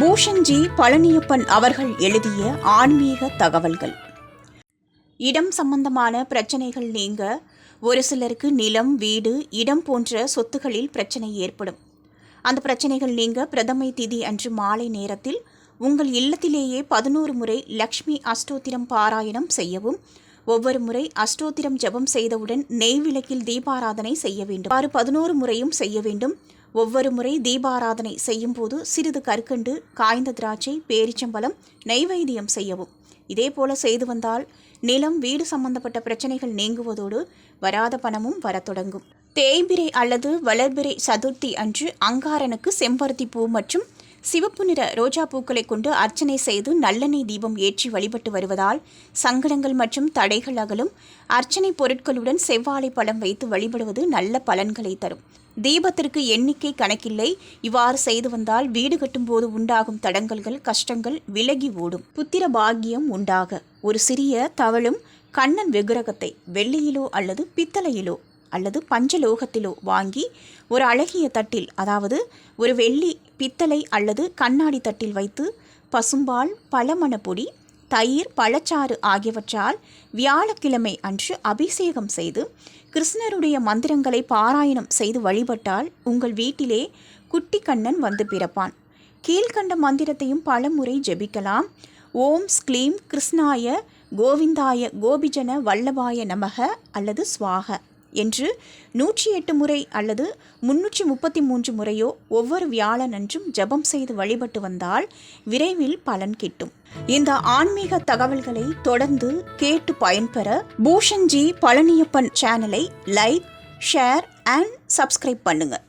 பூஷன்ஜி பழனியப்பன் அவர்கள் எழுதிய ஆன்மீக தகவல்கள். இடம் சம்பந்தமான பிரச்சனைகள் நீங்க ஒரு சிலருக்கு நிலம் வீடு இடம் போன்ற சொத்துகளில் பிரச்சனை ஏற்படும். அந்த பிரச்சனைகள் நீங்க பிரதமை திதி அன்று மாலை நேரத்தில் உங்கள் இல்லத்திலேயே பதினோரு முறை லக்ஷ்மி அஷ்டோத்திரம் பாராயணம் செய்யவும் ஒவ்வொரு முறை அஷ்டோத்திரம் ஜெபம் செய்தவுடன் நெய் விளக்கில் தீபாராதனை செய்ய வேண்டும். ஆறு பதினோரு முறையும் செய்ய வேண்டும். ஒவ்வொரு முறை தீபாராதனை செய்யும் போது சிறிது கற்கண்டு காய்ந்த திராட்சை பேரிச்சம்பழம் நெய்வேத்தியம் செய்யவும். இதேபோல செய்து வந்தால் நிலம் வீடு சம்பந்தப்பட்ட பிரச்சனைகள் நீங்குவதோடு வராத பணமும் வரத் தொடங்கும். தேய்பிரை அல்லது வளர்பிறை சதுர்த்தி அன்று அங்காரனுக்கு செம்பருத்தி பூ மற்றும் சிவப்பு நிற ரோஜா பூக்களை கொண்டு அர்ச்சனை செய்து நல்லெண்ணெய் தீபம் ஏற்றி வழிபட்டு வருவதால் சங்கடங்கள் மற்றும் தடைகள் அகலும். அர்ச்சனை பொருட்களுடன் செவ்வாழை பழம் வைத்து வழிபடுவது நல்ல பலன்களை தரும். தீபத்திற்கு எண்ணிக்கை கணக்கில்லை. இவ்வாறு செய்து வந்தால் வீடு கட்டும்போது உண்டாகும் தடங்கல்கள் கஷ்டங்கள் விலகி ஓடும். புத்திர பாக்கியம் உண்டாக. ஒரு சிறிய தவளும் கண்ணன் விக்கிரகத்தை வெள்ளியிலோ அல்லது பித்தளையிலோ அல்லது பஞ்சலோகத்திலோ வாங்கி ஒரு அழகிய தட்டில் அதாவது ஒரு வெள்ளி பித்தளை அல்லது கண்ணாடி தட்டில் வைத்து பசும்பால் பழமணப்பொடி தயிர் பழச்சாறு ஆகியவற்றால் வியாழக்கிழமை அன்று அபிஷேகம் செய்து கிருஷ்ணருடைய மந்திரங்களை பாராயணம் செய்து வழிபட்டால் உங்கள் வீட்டிலே குட்டி கண்ணன் வந்து பிறப்பான். கீழ்கண்ட மந்திரத்தையும் பலமுறை ஜெபிக்கலாம். ஓம் ஸ்க்லீம் கிருஷ்ணாய கோவிந்தாய கோபிஜன வல்லபாய நமக அல்லது சுவாக. என்று நூற்றி எட்டு முறை அல்லது முன்னூற்றி முப்பத்தி மூன்று முறையோ ஒவ்வொரு வியாழன் அன்றும் ஜெபம் செய்து வழிபட்டு வந்தால் விரைவில் பலன் கிட்டும். இந்த ஆன்மீக தகவல்களை தொடர்ந்து கேட்டு பயன்பெற பூஷன்ஜி பழனியப்பன் சேனலை லைக் ஷேர் அண்ட் சப்ஸ்கிரைப் பண்ணுங்கள்